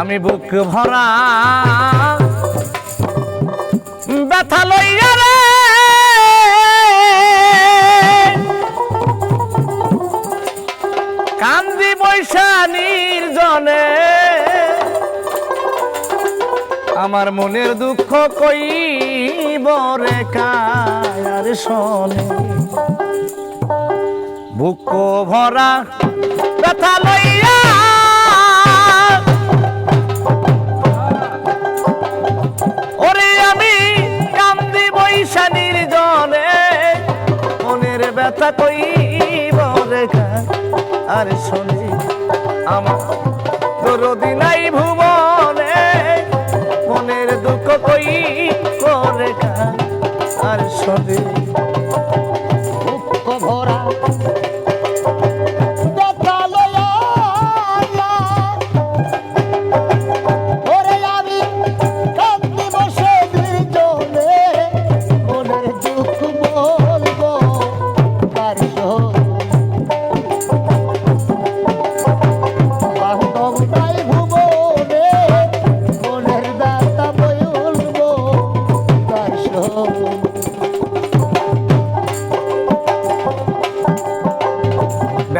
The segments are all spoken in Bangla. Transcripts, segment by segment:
আমি বুক ভরা। ব্যথা লইয়া রে। কান্দি বৈশা নির্জনে। আমার মনের দুঃখ কই বরে কার শোনে। বুক ভরা, ব্যথা লইয়া মনের কইব কার আর শুনি, আমার দরদি নাই ভুবনে, মনের দুঃখ কই রেখা আর শোনে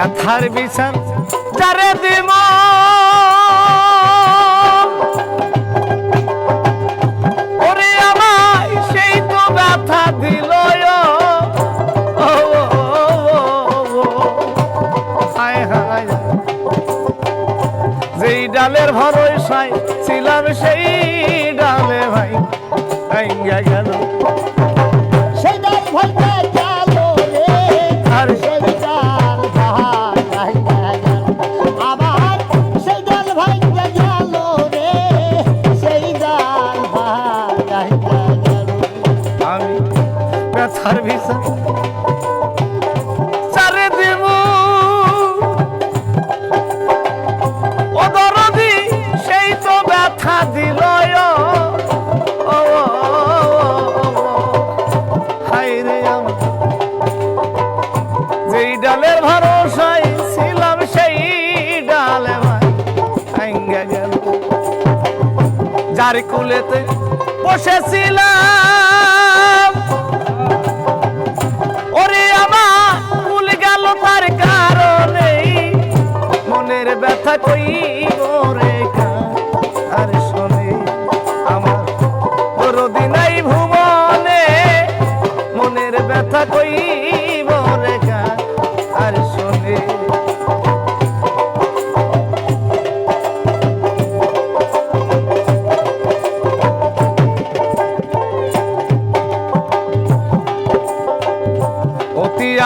ব্যথার বিচার যারে দিব। ওরে আমায় যেই ডালের ভরসায় ছিলাম সেই যার কুলেতে বসেছিলাম। ওরে আমার কুল গেল তার কারণে মনের ব্যথা কই ওরে আর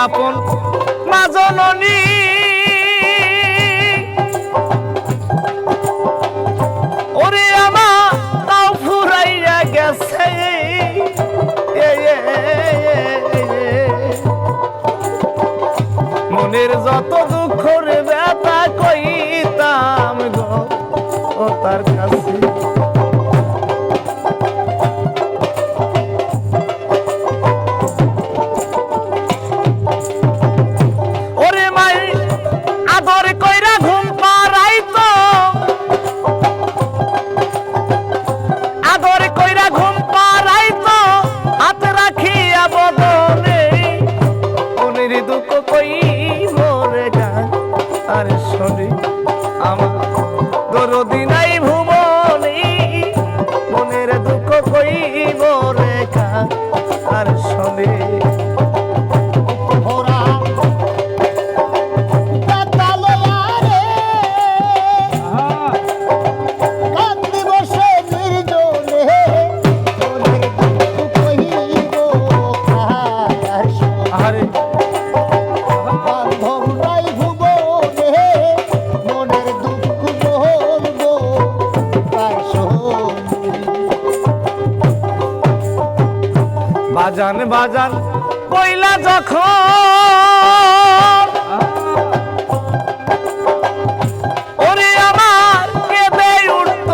আপন মা জননী ওরে আমা তাও ফুরাইয়া গেছে। মনের যত দুঃখ রে ব্যথা কইতাম গো, ও তার বাজান বাজান, কইলা যখন, ওরে আমার কেঁদে উঠত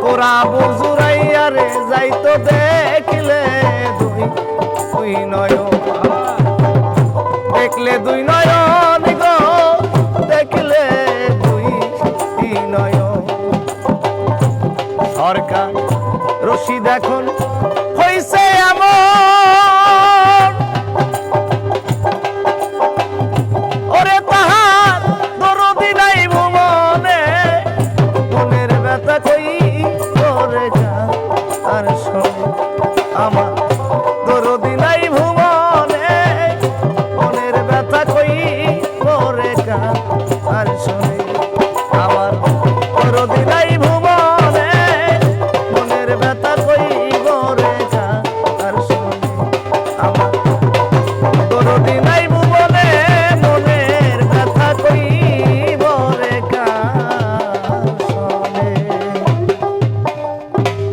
তোরা বুজুরাইয়া রে যাইতো দেখলে দুই তুই নয় দেখলে দুই নয়ন। এখন